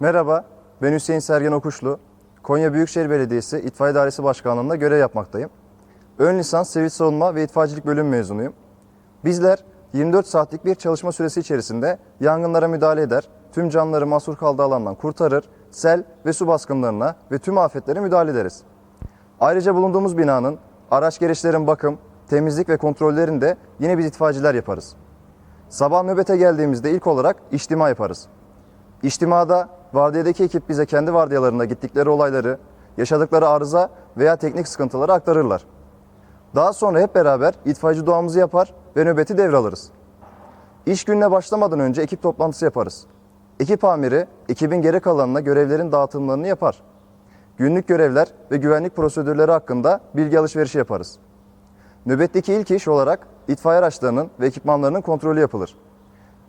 Merhaba, ben Hüseyin Sergen Okuşlu. Konya Büyükşehir Belediyesi İtfaiye Dairesi Başkanlığı'nda görev yapmaktayım. Ön lisans sivil savunma ve itfaiyecilik bölüm mezunuyum. Bizler 24 saatlik bir çalışma süresi içerisinde yangınlara müdahale eder, tüm canlıları mahsur kaldığı alandan kurtarır, sel ve su baskınlarına ve tüm afetlere müdahale ederiz. Ayrıca bulunduğumuz binanın araç gereçlerin bakım, temizlik ve kontrollerini de yine biz itfaiyeciler yaparız. Sabah nöbete geldiğimizde ilk olarak içtima yaparız. İçtimada vardiyadaki ekip bize kendi vardiyalarında gittikleri olayları, yaşadıkları arıza veya teknik sıkıntıları aktarırlar. Daha sonra hep beraber itfaiyeci duamızı yapar ve nöbeti devralırız. İş gününe başlamadan önce ekip toplantısı yaparız. Ekip amiri ekibin geri kalanına görevlerin dağıtımlarını yapar. Günlük görevler ve güvenlik prosedürleri hakkında bilgi alışverişi yaparız. Nöbetteki ilk iş olarak itfaiye araçlarının ve ekipmanlarının kontrolü yapılır.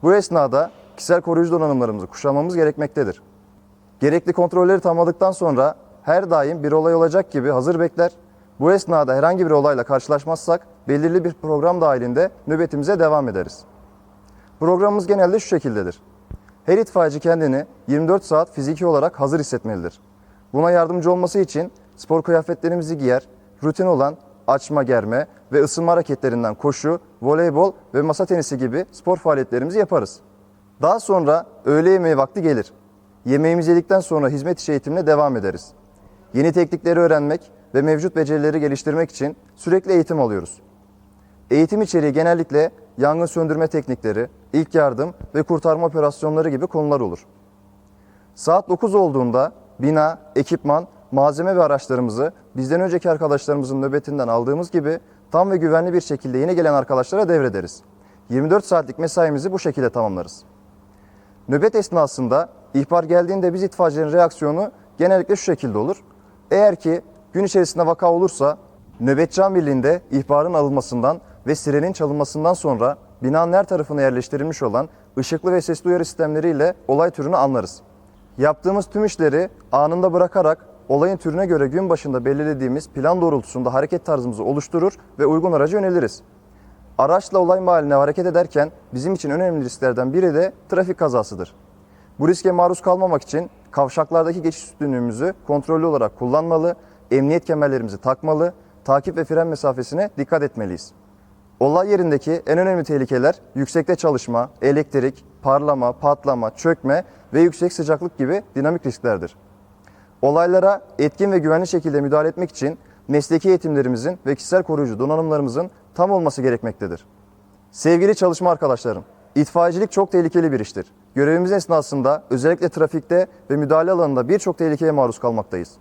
Bu esnada kişisel koruyucu donanımlarımızı kuşanmamız gerekmektedir. Gerekli kontrolleri tamamladıktan sonra her daim bir olay olacak gibi hazır bekler. Bu esnada herhangi bir olayla karşılaşmazsak belirli bir program dahilinde nöbetimize devam ederiz. Programımız genelde şu şekildedir. Her itfaiyeci kendini 24 saat fiziki olarak hazır hissetmelidir. Buna yardımcı olması için spor kıyafetlerimizi giyer, rutin olan açma germe ve ısınma hareketlerinden koşu, voleybol ve masa tenisi gibi spor faaliyetlerimizi yaparız. Daha sonra öğle yemeği vakti gelir. Yemeğimizi yedikten sonra hizmet işi eğitimine devam ederiz. Yeni teknikleri öğrenmek ve mevcut becerileri geliştirmek için sürekli eğitim alıyoruz. Eğitim içeriği genellikle yangın söndürme teknikleri, ilk yardım ve kurtarma operasyonları gibi konular olur. Saat 9 olduğunda bina, ekipman, malzeme ve araçlarımızı bizden önceki arkadaşlarımızın nöbetinden aldığımız gibi tam ve güvenli bir şekilde yeni gelen arkadaşlara devrederiz. 24 saatlik mesaimizi bu şekilde tamamlarız. Nöbet esnasında ihbar geldiğinde biz itfaiyecilerin reaksiyonu genellikle şu şekilde olur. Eğer ki gün içerisinde vaka olursa nöbetçi amirliğinde ihbarın alınmasından ve sirenin çalınmasından sonra binanın her tarafına yerleştirilmiş olan ışıklı ve sesli uyarı sistemleriyle olay türünü anlarız. Yaptığımız tüm işleri anında bırakarak olayın türüne göre gün başında belirlediğimiz plan doğrultusunda hareket tarzımızı oluşturur ve uygun araca yöneliriz. Araçla olay mahalline hareket ederken bizim için önemli risklerden biri de trafik kazasıdır. Bu riske maruz kalmamak için kavşaklardaki geçiş üstünlüğümüzü kontrollü olarak kullanmalı, emniyet kemerlerimizi takmalı, takip ve fren mesafesine dikkat etmeliyiz. Olay yerindeki en önemli tehlikeler yüksekte çalışma, elektrik, parlama, patlama, çökme ve yüksek sıcaklık gibi dinamik risklerdir. Olaylara etkin ve güvenli şekilde müdahale etmek için mesleki eğitimlerimizin ve kişisel koruyucu donanımlarımızın tam olması gerekmektedir. Sevgili çalışma arkadaşlarım, itfaiyecilik çok tehlikeli bir iştir. Görevimiz esnasında özellikle trafikte ve müdahale alanında birçok tehlikeye maruz kalmaktayız.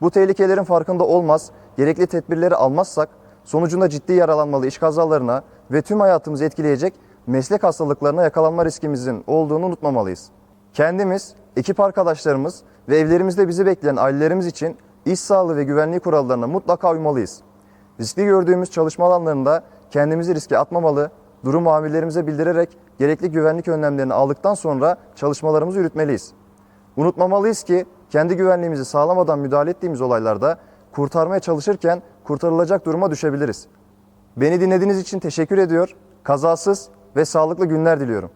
Bu tehlikelerin farkında olmaz, gerekli tedbirleri almazsak sonucunda ciddi yaralanmalı iş kazalarına ve tüm hayatımızı etkileyecek meslek hastalıklarına yakalanma riskimizin olduğunu unutmamalıyız. Kendimiz, ekip arkadaşlarımız ve evlerimizde bizi bekleyen ailelerimiz için iş sağlığı ve güvenliği kurallarına mutlaka uymalıyız. Riskli gördüğümüz çalışma alanlarında kendimizi riske atmamalı, durum amirlerimize bildirerek gerekli güvenlik önlemlerini aldıktan sonra çalışmalarımızı yürütmeliyiz. Unutmamalıyız ki kendi güvenliğimizi sağlamadan müdahale ettiğimiz olaylarda kurtarmaya çalışırken kurtarılacak duruma düşebiliriz. Beni dinlediğiniz için teşekkür ediyor. Kazasız ve sağlıklı günler diliyorum.